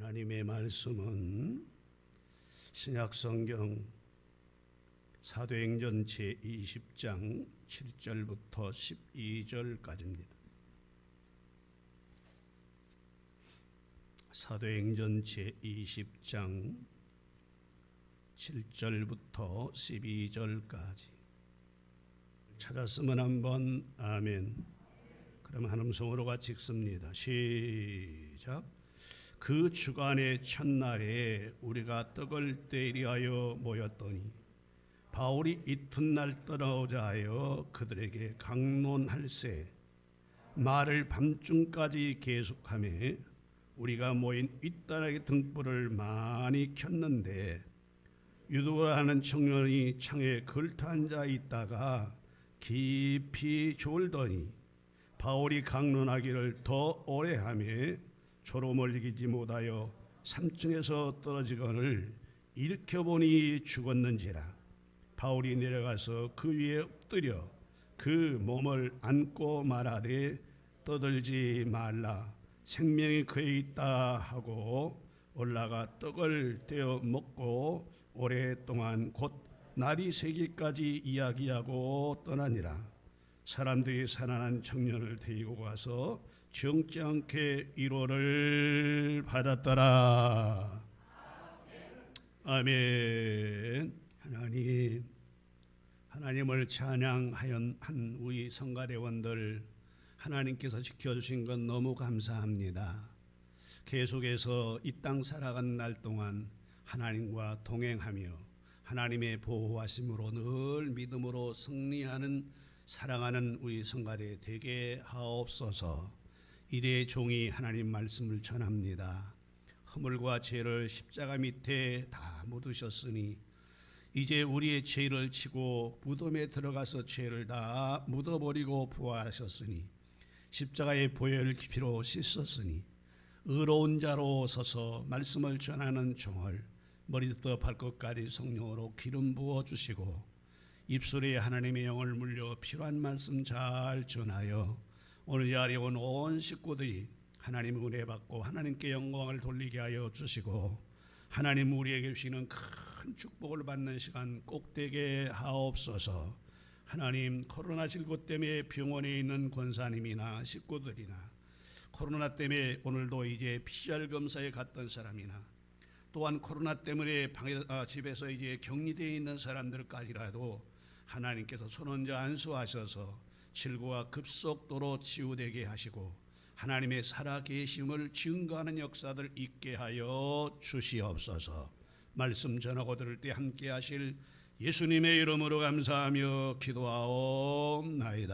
하나님의 말씀은 신약 성경 사도행전 제20장 7절부터 12절까지입니다. 사도행전 제20장 7절부터 12절까지 찾았으면 한번 아멘. 그럼 한 음성으로 같이 읽습니다. 시작. 그 주간의 첫날에 우리가 떡을 때리하여 모였더니 바울이 이튿날 떠나오자 하여 그들에게 강론할세 말을 밤중까지 계속하며 우리가 모인 윗단하게 등불을 많이 켰는데 유도라는 청년이 창에 걸터 앉아 있다가 깊이 졸더니 바울이 강론하기를 더 오래 하며 졸음을 이기지 못하여 산층에서 떨어지거늘 일으켜 보니 죽었는지라. 바울이 내려가서 그 위에 엎드려 그 몸을 안고 말하되 떠들지 말라. 생명이 그에 있다 하고 올라가 떡을 떼어 먹고 오랫동안 곧 날이 새기까지 이야기하고 떠나니라. 사람들이 살아난 청년을 데리고 가서 정지 않게 위로를 받았더라. 아멘. 하나님, 하나님을 찬양하연 한 우리 성가대원들 하나님께서 지켜주신 건 너무 감사합니다. 계속해서 이 땅 살아간 날 동안 하나님과 동행하며 하나님의 보호하심으로 늘 믿음으로 승리하는 사랑하는 우리 성가대 되게 하옵소서. 이래 종이 하나님 말씀을 전합니다. 허물과 죄를 십자가 밑에 다 묻으셨으니 이제 우리의 죄를 치고 무덤에 들어가서 죄를 다 묻어버리고 부활하셨으니 십자가의 보혈 피로 씻었으니 의로운 자로 서서 말씀을 전하는 종을 머리부터 발끝까지 성령으로 기름 부어 주시고 입술에 하나님의 영을 물려 필요한 말씀 잘 전하여 오늘 자리에 온 온 식구들이 하나님 은혜 받고 하나님께 영광을 돌리게 하여 주시고 하나님 우리에게 주시는 큰 축복을 받는 시간 꼭 되게 하옵소서. 하나님 코로나 19 때문에 병원에 있는 권사님이나 식구들이나 코로나 때문에 오늘도 이제 PCR 검사에 갔던 사람이나 또한 코로나 때문에 방에, 아, 집에서 이제 격리되어 있는 사람들까지라도 하나님께서 손원자 안수하셔서 질고가 급속도로 치유되게 하시고 하나님의 살아계심을 증거하는 역사들 있게 하여 주시옵소서. 말씀 전하고 들을 때 함께 하실 예수님의 이름으로 감사하며 기도하옵나이다.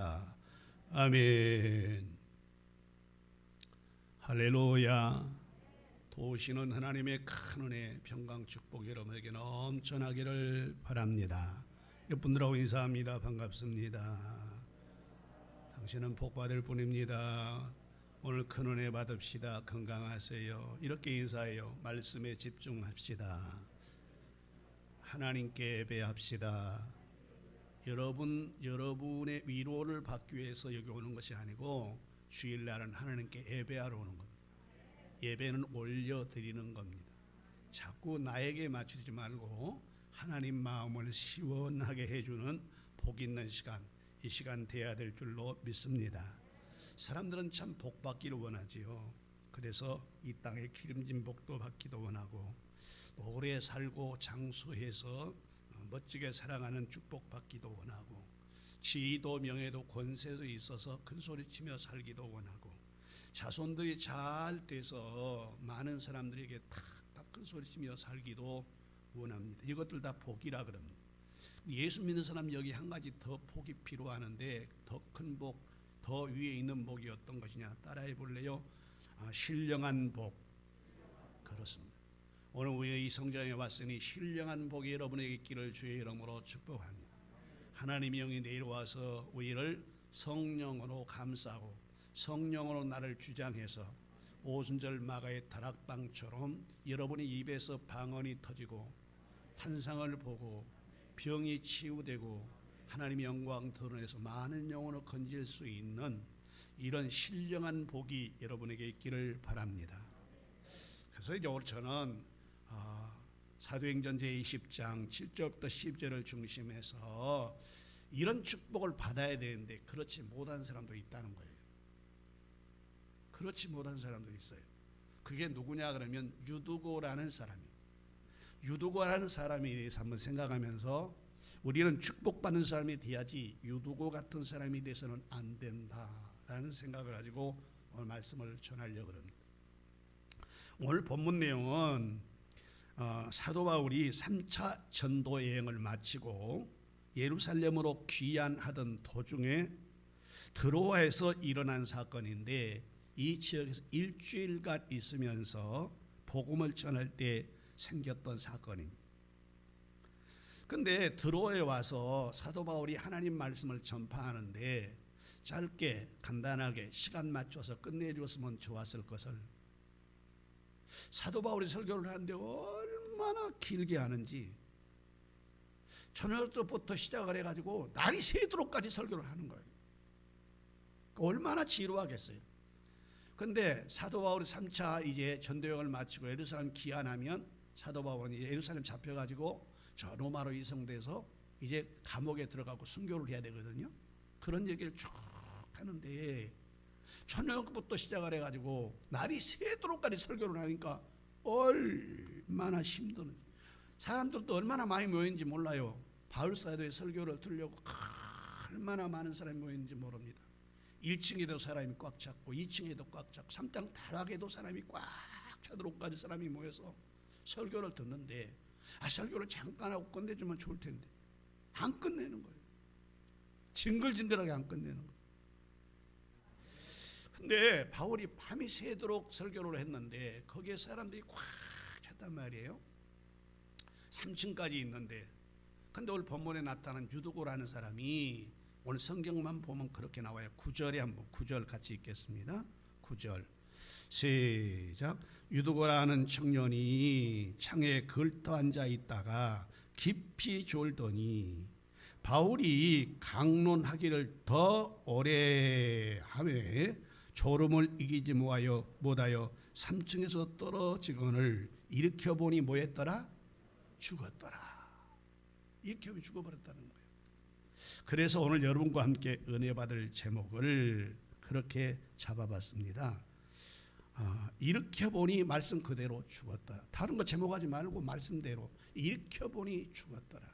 아멘. 할렐루야. 도우시는 하나님의 큰 은혜, 평강, 축복 여러분에게 넘쳐나기를 바랍니다. 옆분들하고 인사합니다. 반갑습니다. 당신은 복 받을 뿐입니다. 오늘 큰 은혜 받읍시다. 건강하세요. 이렇게 인사해요. 말씀에 집중합시다. 하나님께 예배합시다. 여러분 여러분의 위로를 받기 위해서 여기 오는 것이 아니고 주일날은 하나님께 예배하러 오는 겁니다. 예배는 올려 드리는 겁니다. 자꾸 나에게 맞추지 말고 하나님 마음을 시원하게 해주는 복 있는 시간 이 시간 돼야 될 줄로 믿습니다. 사람들은 참 복 받기를 원하지요. 그래서 이 땅에 기름진 복도 받기도 원하고 오래 살고 장수해서 멋지게 살아가는 축복 받기도 원하고 지위도 명예도 권세도 있어서 큰 소리치며 살기도 원하고 자손들이 잘 돼서 많은 사람들에게 탁탁 큰 소리치며 살기도 원합니다. 이것들 다 복이라 그럽니다. 예수 믿는 사람 여기 한 가지 더 복이 필요하는데 더 큰 복, 더 위에 있는 복이 어떤 것이냐 따라해 볼래요? 아, 신령한 복. 그렇습니다. 오늘 우리 이 성장에 왔으니 신령한 복이 여러분에게 있기를 주의 이름으로 축복합니다. 하나님의 영이 내려와서 우리를 성령으로 감싸고 성령으로 나를 주장해서 오순절 마가의 다락방처럼 여러분의 입에서 방언이 터지고 탄상을 보고 병이 치유되고 하나님의 영광 드러내서 많은 영혼을 건질 수 있는 이런 신령한 복이 여러분에게 있기를 바랍니다. 그래서 이제 저는 어, 사도행전 제20장 7절부터 10절을 중심해서 이런 축복을 받아야 되는데 그렇지 못한 사람도 있다는 거예요. 그렇지 못한 사람도 있어요. 그게 누구냐 그러면 유두고라는 사람이. 유두고라는 사람에 대해서 한번 생각하면서 우리는 축복받는 사람이 돼야지 유두고 같은 사람이 돼서는 안 된다라는 생각을 가지고 오늘 말씀을 전하려고 합니다. 오늘 본문 내용은 어, 사도 바울이 3차 전도 여행을 마치고 예루살렘으로 귀환하던 도중에 드로아에서 일어난 사건인데 이 지역에서 일주일간 있으면서 복음을 전할 때 생겼던 사건입니다. 근데 드로에 와서 사도 바울이 하나님 말씀을 전파하는데 짧게 간단하게 시간 맞춰서 끝내줬으면 좋았을 것을 사도 바울이 설교를 하는데 얼마나 길게 하는지 저녁 때부터 시작을 해가지고 날이 새도록까지 설교를 하는 거예요. 얼마나 지루하겠어요. 근데 사도 바울이 3차 이제 전도여행을 마치고 예루살렘 귀환하면 사도 바울이 예루살렘 잡혀가지고 저 로마로 이송돼서 이제 감옥에 들어가고 순교를 해야 되거든요. 그런 얘기를 쭉 하는데 저녁부터 시작을 해가지고 날이 새도록까지 설교를 하니까 얼마나 힘드는지 사람들도 얼마나 많이 모였는지 몰라요. 바울사도의 설교를 들으려고 얼마나 많은 사람이 모였는지 모릅니다. 1층에도 사람이 꽉 찼고 2층에도 꽉 찼고 3장 다락에도 사람이 꽉 차도록까지 사람이 모여서 설교를 듣는데 아 설교를 잠깐 하고 끝내주면 좋을 텐데 안 끝내는 거예요. 징글징글하게 안 끝내는 거예요. 근데 바울이 밤이 새도록 설교를 했는데 거기에 사람들이 꽉 찼단 말이에요. 3층까지 있는데 근데 오늘 본문에 나타난 유두고라는 사람이 오늘 성경만 보면 그렇게 나와요. 9절에 한번 9절 같이 읽겠습니다. 9절 시작 유두고라는 청년이 창에 걸터 앉아 있다가 깊이 졸더니 바울이 강론하기를 더 오래 하매 졸음을 이기지 못하여 못하여 3층에서 떨어지거늘 일으켜 보니 뭐했더라 죽었더라 이렇게 하면 죽어버렸다는 거예요. 그래서 오늘 여러분과 함께 은혜 받을 제목을 그렇게 잡아봤습니다. 아, 일으켜 보니 말씀 그대로 죽었더라. 다른 거 제목하지 말고 말씀대로 일으켜 보니 죽었더라.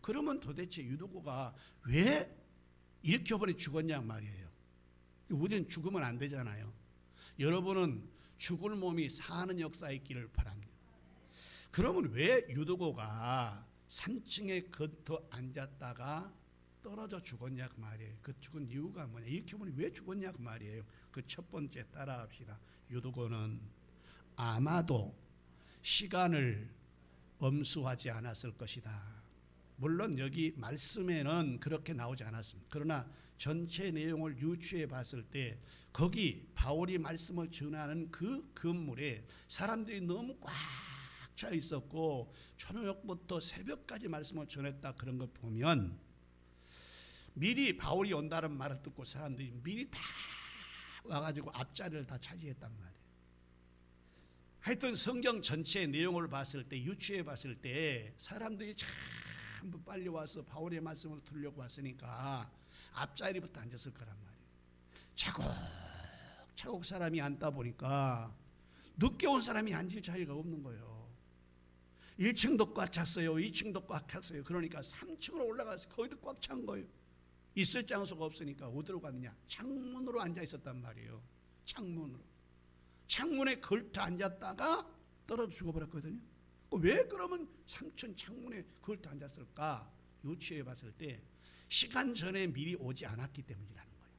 그러면 도대체 유도고가 왜 일으켜 보니 죽었냐 말이에요. 우리는 죽으면 안 되잖아요. 여러분은 죽을 몸이 사는 역사에 있기를 바랍니다. 그러면 왜 유도고가 3층에 겉어 앉았다가 떨어져 죽었냐 그 말이에요. 그 죽은 이유가 뭐냐? 이렇게 보니 왜 죽었냐 그 말이에요. 그 첫 번째 따라합시다. 유도고는 아마도 시간을 엄수하지 않았을 것이다. 물론 여기 말씀에는 그렇게 나오지 않았습니다. 그러나 전체 내용을 유추해 봤을 때 거기 바울이 말씀을 전하는 그 건물에 사람들이 너무 꽉 차 있었고 초저녁부터 새벽까지 말씀을 전했다 그런 걸 보면 미리 바울이 온다는 말을 듣고 사람들이 미리 다 와가지고 앞자리를 다 차지했단 말이에요. 하여튼 성경 전체 내용을 봤을 때 유추해 봤을 때 사람들이 전부 빨리 와서 바울의 말씀을 들으려고 왔으니까 앞자리부터 앉았을 거란 말이에요. 차곡차곡 사람이 앉다 보니까 늦게 온 사람이 앉을 자리가 없는 거예요. 1층도 꽉 찼어요. 2층도 꽉 찼어요. 그러니까 3층으로 올라가서 거기도 꽉 찬 거예요. 있을 장소가 없으니까 어디로 갔느냐? 창문으로 앉아 있었단 말이에요. 창문으로. 창문에 걸터 앉았다가 떨어져 죽어버렸거든요. 왜 그러면 3층 창문에 걸터 앉았을까? 유추해 봤을 때 시간 전에 미리 오지 않았기 때문이라는 거예요.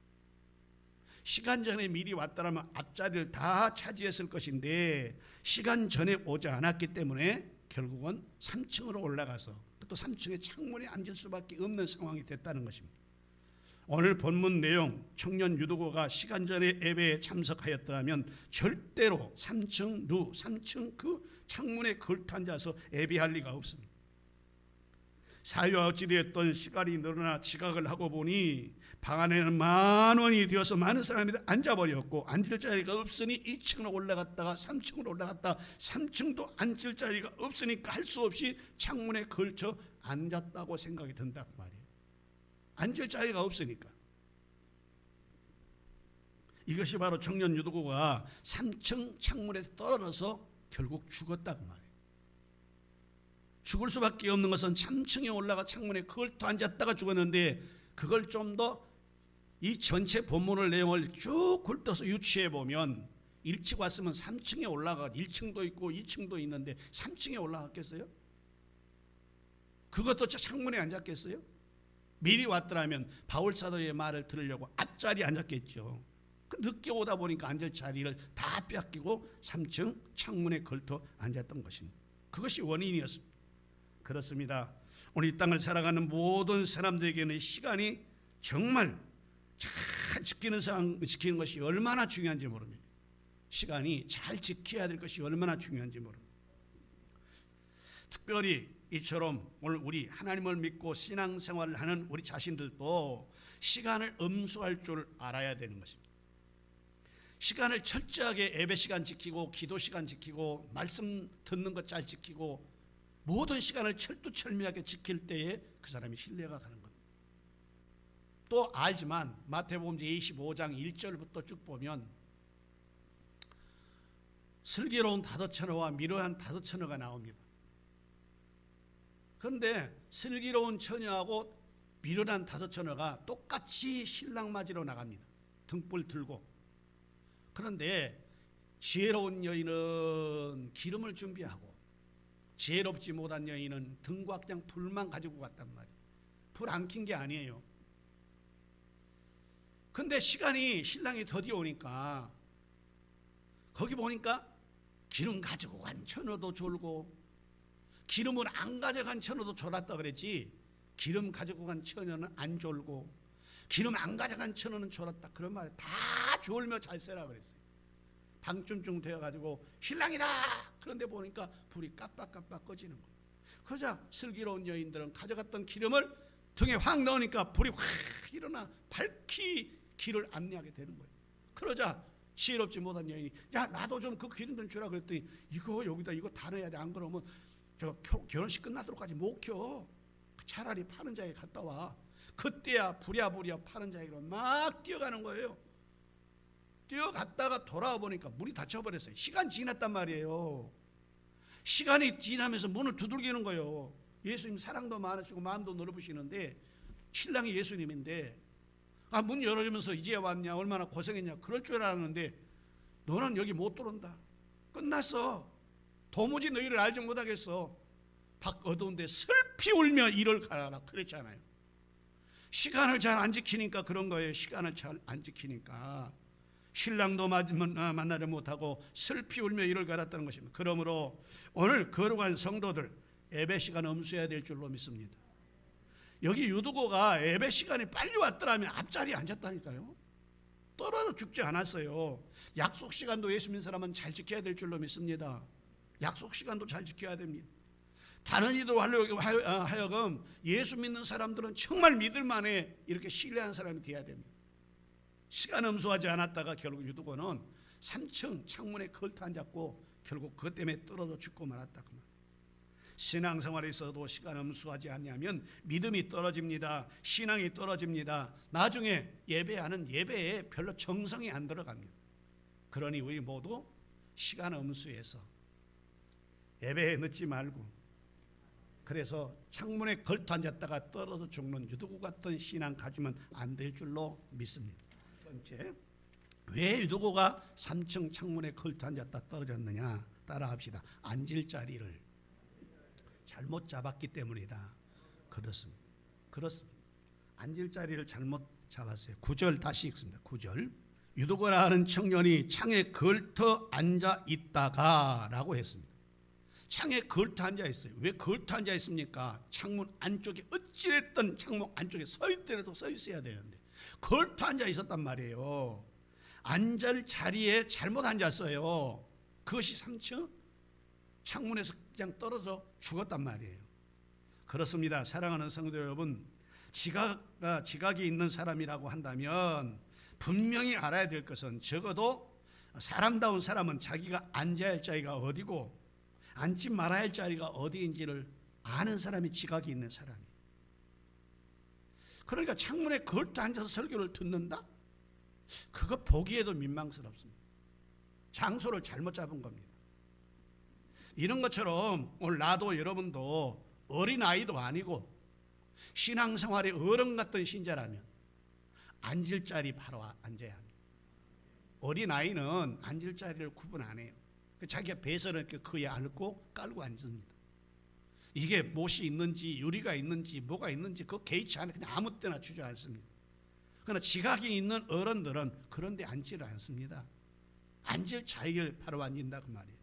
시간 전에 미리 왔다면 앞자리를 다 차지했을 것인데 시간 전에 오지 않았기 때문에 결국은 3층으로 올라가서 또 3층에 창문에 앉을 수밖에 없는 상황이 됐다는 것입니다. 오늘 본문 내용 청년 유도고가 시간 전에 예배에 참석하였더라면 절대로 3층 누 3층 그 창문에 걸터 앉아서 예배할 리가 없습니다. 사유와 어찌되었던 시간이 늘어나 지각을 하고 보니 방 안에는 만 원이 되어서 많은 사람이 앉아버렸고 앉을 자리가 없으니 2층으로 올라갔다가 3층으로 올라갔다 3층도 앉을 자리가 없으니까 할 수 없이 창문에 걸쳐 앉았다고 생각이 그 말이에요. 앉을 자리가 없으니까. 이것이 바로 청년 유도구가 3층 창문에서 떨어져서 결국 죽었다 그 말이에요. 죽을 수밖에 없는 것은 3층에 올라가 창문에 걸터 앉았다가 죽었는데 그걸 좀 더 이 전체 본문을 내용을 쭉 훑어서 유추해 보면 일찍 왔으면 3층에 올라가 1층도 있고 2층도 있는데 3층에 올라갔겠어요? 그것도 창문에 앉았겠어요? 미리 왔더라면 바울 사도의 말을 들으려고 앞자리에 앉았겠죠. 그 늦게 오다 보니까 앉을 자리를 다 뺏기고 3층 창문에 걸터 앉았던 것입니다. 그것이 원인이었습니다. 그렇습니다. 오늘 이 땅을 살아가는 모든 사람들에게는 시간이 정말 잘 지키는 상 지키는 것이 얼마나 중요한지 모릅니다. 시간이 잘 지켜야 될 것이 얼마나 중요한지 모릅니다. 특별히 이처럼 오늘 우리 하나님을 믿고 신앙생활을 하는 우리 자신들도 시간을 엄수할 줄 알아야 되는 것입니다. 시간을 철저하게 예배 시간 지키고 기도 시간 지키고 말씀 듣는 것 잘 지키고 모든 시간을 철두철미하게 지킬 때에 그 사람이 신뢰가 가는 겁니다. 또 알지만 마태복음 25장 1절부터 쭉 보면 슬기로운 다섯처녀와 미련한 다섯처녀가 나옵니다. 그런데 슬기로운 처녀하고 미련한 다섯 처녀가 똑같이 신랑 맞으러 나갑니다. 등불 들고. 그런데 지혜로운 여인은 기름을 준비하고 지혜롭지 못한 여인은 등과 그냥 불만 가지고 갔단 말이에요. 불 안 킨 게 아니에요. 근데 시간이 신랑이 더디 오니까 거기 보니까 기름 가지고 간 처녀도 졸고 기름을 안 가져간 처녀도 졸았다 그랬지. 기름 가지고 간 처녀는 안 졸고 기름 안 가져간 처녀는 졸았다. 그런 말에 다 졸며 잘 세라 그랬어요. 방쯤쯤 되어가지고 신랑이다! 그런데 보니까 불이 깜빡깜빡 꺼지는 거예요. 그러자 슬기로운 여인들은 가져갔던 기름을 등에 확 넣으니까 불이 확 일어나 밝히 길을 안내하게 되는 거예요. 그러자 지혜롭지 못한 여인이 야 나도 좀 그 기름 좀 주라. 그랬더니 이거 여기다 이거 다 넣어야 돼. 안 그러면 저 결혼식 끝나도록까지 못 켜. 차라리 파는 자에 갔다 와. 그때야 부랴부랴 파는 자에로 막 뛰어가는 거예요. 뛰어갔다가 돌아와 보니까 문이 닫혀버렸어요. 시간 지났단 말이에요. 시간이 지나면서 문을 두들기는 거예요. 예수님 사랑도 많으시고 마음도 넓으시는데 신랑이 예수님인데 아 문 열어주면서 이제 왔냐 얼마나 고생했냐 그럴 줄 알았는데 너는 여기 못 들어온다. 끝났어. 도무지 너희를 알지 못하겠어. 밖 어두운데 슬피 울며 이를 가라 그랬잖아요. 시간을 잘 안 지키니까 그런 거예요. 시간을 잘 안 지키니까 신랑도 만나지 못하고 슬피 울며 이를 갈았다는 것입니다. 그러므로 오늘 거룩한 성도들 예배 시간 엄수해야 될 줄로 믿습니다. 여기 유두고가 예배 시간이 빨리 왔더라면 앞자리에 앉았다니까요. 떨어져 죽지 않았어요. 약속 시간도 예수 믿는 사람은 잘 지켜야 될 줄로 믿습니다. 약속 시간도 잘 지켜야 됩니다. 다른 이들 하여금 예수 믿는 사람들은 정말 믿을 만해 이렇게 신뢰한 사람이 돼야 됩니다. 시간 엄수하지 않았다가 결국 유두고는 3층 창문에 걸터 앉았고 결국 그것 때문에 떨어져 죽고 말았다. 그 신앙생활에 있어도 시간 엄수하지 않냐면 믿음이 떨어집니다. 신앙이 떨어집니다. 나중에 예배하는 예배에 별로 정성이 안 들어갑니다. 그러니 우리 모두 시간 엄수해서 예배에 늦지 말고 그래서 창문에 걸터 앉았다가 떨어져 죽는 유도구 같은 신앙 가지면 안 될 줄로 믿습니다. 번째, 왜 유도구가 3층 창문에 걸터 앉았다 떨어졌느냐? 따라합시다. 앉을 자리를 잘못 잡았기 때문이다. 그렇습니다. 그렇습니다. 앉을 자리를 잘못 잡았어요. 9절 다시 읽습니다. 9절. 유도거라 하는 청년이 창에 걸터 앉아 있다가 라고 했습니다. 창에 걸터 앉아 있어요. 왜 걸터 앉아 있습니까? 창문 안쪽에 어찌됐든 창문 안쪽에 서 있더라도 서 있어야 되는데 걸터 앉아 있었단 말이에요. 앉을 자리에 잘못 앉았어요. 그것이 3층 창문에서 그냥 떨어져 죽었단 말이에요. 그렇습니다. 사랑하는 성도 여러분, 지각 지각이 있는 사람이라고 한다면 분명히 알아야 될 것은 적어도 사람다운 사람은 자기가 앉아야 할 자리가 어디고 앉지 말아야 할 자리가 어디인지를 아는 사람이 지각이 있는 사람이. 그러니까 창문에 걸터 앉아서 설교를 듣는다? 그거 보기에도 민망스럽습니다. 장소를 잘못 잡은 겁니다. 이런 것처럼 오늘 나도 여러분도 어린 아이도 아니고 신앙생활의 어른 같은 신자라면 앉을 자리 바로 앉아야 합니다. 어린 아이는 앉을 자리를 구분 안 해요. 그 자기가 이렇게 그에 앉고 깔고 앉습니다. 이게 못이 있는지 유리가 있는지 뭐가 있는지 그 개의치 않아 그냥 아무 때나 주저앉습니다. 그러나 지각이 있는 어른들은 그런데 앉지를 않습니다. 앉을 자리를 바로 앉는다 그 말이에요.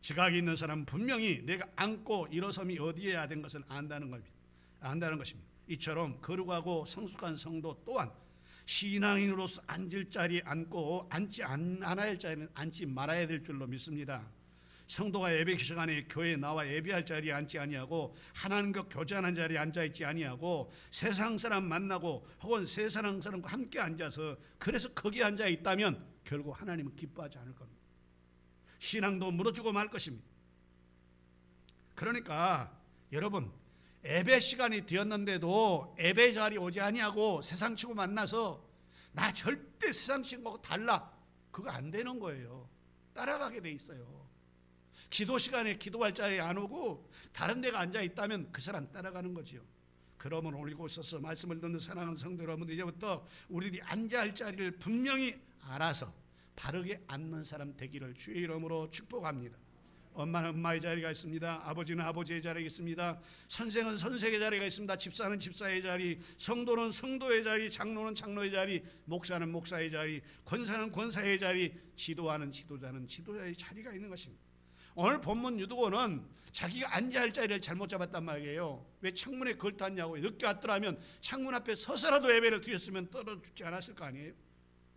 지각이 있는 사람은 분명히 내가 앉고 일어섬이 어디에 해야 된 것을 안다는 겁니다. 안다는 것입니다. 이처럼 거룩하고 성숙한 성도 또한 신앙인으로서 앉을 자리에 앉고 앉지 않아야 할 자리는 앉지 말아야 될 줄로 믿습니다. 성도가 예배 시간에 교회에 나와 예배할 자리에 앉지 아니하고 하나님과 교제하는 자리에 앉아 있지 아니하고 세상 사람 만나고 혹은 세상 사람과 함께 앉아서 그래서 거기 앉아 있다면 결국 하나님은 기뻐하지 않을 겁니다. 신앙도 무너지고 말 것입니다. 그러니까 여러분 예배 시간이 되었는데도 예배 자리 오지 아니하고 세상 치고 만나서 나 절대 세상 친구하고 달라 그거 안 되는 거예요. 따라가게 돼 있어요. 기도 시간에 기도할 자리에 안 오고 다른 데가 앉아 있다면 그 사람 따라가는 거지요. 그러면 올리고 있어서 말씀을 듣는 사랑하는 성도 여러분 이제부터 우리들이 앉아야 할 자리를 분명히 알아서 바르게 앉는 사람 되기를 주의 이름으로 축복합니다. 엄마는 엄마의 자리가 있습니다. 아버지는 아버지의 자리가 있습니다. 선생은 선생의 자리가 있습니다. 집사는 집사의 자리, 성도는 성도의 자리, 장로는 장로의 자리, 목사는 목사의 자리, 권사는 권사의 자리, 지도하는 지도자는 지도자의 자리가 있는 것입니다. 오늘 본문 유도고는 자기가 앉아야 할 자리를 잘못 잡았단 말이에요. 왜 창문에 걸터앉냐고 늦게 왔더라면 창문 앞에 서서라도 예배를 드렸으면 떨어 죽지 않았을 거 아니에요.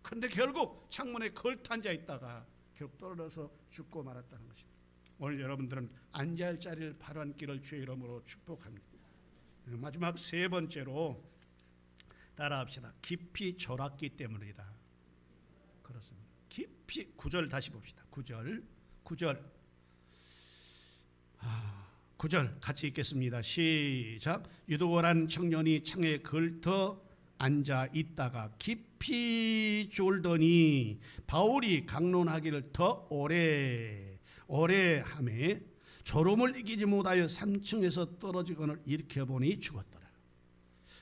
근데 결국 창문에 걸터 앉아 있다가 결국 떨어져서 죽고 말았다는 것입니다. 오늘 여러분들은 앉아야 할 자리를 바로 앉기를 주의 이름으로 축복합니다. 마지막 세 번째로 따라합시다. 깊이 졸았기 때문이다. 그렇습니다. 깊이 구절 다시 봅시다. 구절 구절 아, 구절 같이 읽겠습니다. 시작. 유도고란 청년이 창에 걸터 앉아 있다가 깊이 졸더니 바울이 강론하기를 더 오래 오래 함에 졸음을 이기지 못하여 3층에서 떨어지거늘 일으켜 보니 죽었더라.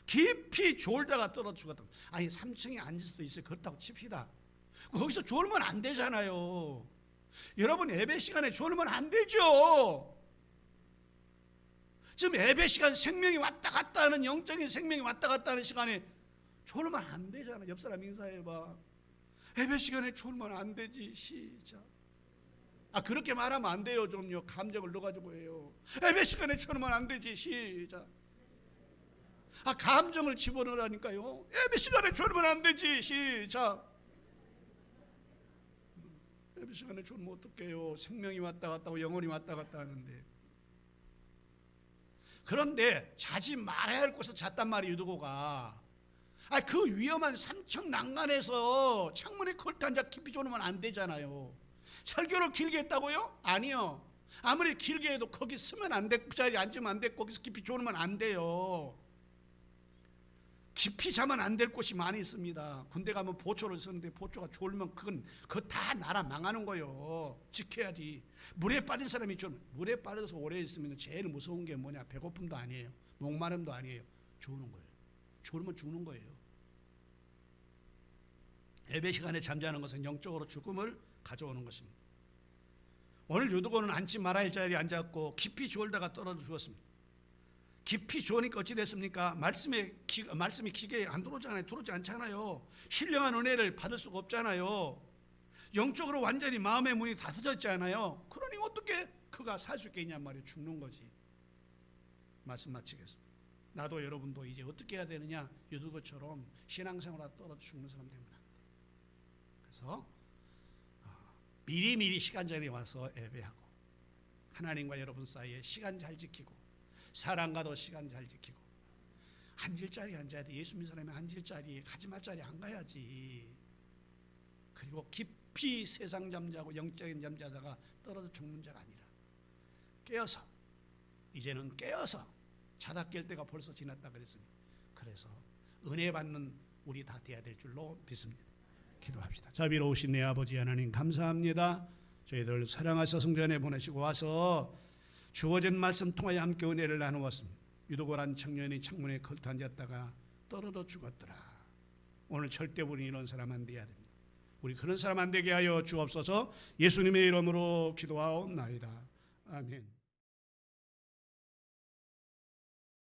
깊이 졸다가 떨어 죽었다. 아니 3층에 앉을 수도 있어요. 그렇다고 칩시다. 거기서 졸면 안 되잖아요. 여러분 예배 시간에 졸면 안 되죠. 지금 예배 시간 생명이 왔다 갔다 하는 영적인 생명이 왔다 갔다 하는 시간에 졸면 안 되잖아. 옆 사람 인사해 봐. 예배 시간에 졸면 안 되지. 시작. 아 그렇게 말하면 안 돼요. 좀요. 감정을 넣어가지고 해요. 예배 시간에 졸면 안 되지. 시작. 아 감정을 집어넣으라니까요. 예배 시간에 졸면 안 되지. 시작. 예배 시간에 졸면 어떡해요. 생명이 왔다 갔다 하고 영혼이 왔다 갔다 하는데. 그런데 자지 말아야 할 곳에서 잤단 말이에요, 유도고가. 아, 그 위험한 삼청 난간에서 창문에 걸터 앉아 깊이 졸으면 안 되잖아요. 설교를 길게 했다고요? 아니요. 아무리 길게 해도 거기 서면 안 돼, 그 자리에 앉으면 안 돼, 거기서 깊이 졸으면 안 돼요. 깊이 자면 안 될 곳이 많이 있습니다. 군대 가면 보초를 쓰는데 보초가 졸면 그건 그거 다 나라 망하는 거예요. 지켜야지. 물에 빠진 사람이 좀 물에 빠져서 오래 있으면 제일 무서운 게 뭐냐? 배고픔도 아니에요. 목마름도 아니에요. 죽는 거예요. 졸으면 죽는 거예요. 예배 시간에 잠자는 것은 영적으로 죽음을 가져오는 것입니다. 오늘 유도고는 앉지 말아야 할 자리에 앉았고 깊이 졸다가 떨어져 죽었습니다. 깊이 좋으니까 어찌 됐습니까? 말씀에 기, 말씀이 기계에 안 들어오잖아요. 들어오지 않잖아요. 신령한 은혜를 받을 수가 없잖아요. 영적으로 완전히 마음의 문이 닫혀졌잖아요. 그러니 어떻게 그가 살 수 있겠냔 말이에요. 죽는 거지. 말씀 마치겠습니다. 나도 여러분도 이제 어떻게 해야 되느냐? 유두거처럼 신앙생활 떨어져 죽는 사람 되면 안 돼. 그래서 미리미리 시간 전에 와서 예배하고 하나님과 여러분 사이에 시간 잘 지키고 사랑과도 시간 잘 지키고 한 질자리 앉아야 돼. 예수 믿는 사람이 한 질자리 가지마 자리 안 가야지. 그리고 깊이 세상 잠자고 영적인 잠자다가 떨어져 죽는 자가 아니라 깨어서 이제는 깨어서 자다 깰 때가 벌써 지났다 그랬으니 그래서 은혜 받는 우리 다 돼야 될 줄로 믿습니다. 기도합시다. 자비로우신 내 아버지 하나님 감사합니다. 저희들 사랑하사 성전에 보내시고 와서 주어진 말씀 통하여 함께 은혜를 나누었습니다. 유도고란 청년이 창문에 걸터 앉았다가 떨어져 죽었더라. 오늘 절대 우리 이런 사람 안 돼야 됩니다. 우리 그런 사람 안 되게 하여 주옵소서. 예수님의 이름으로 기도하옵나이다. 아멘.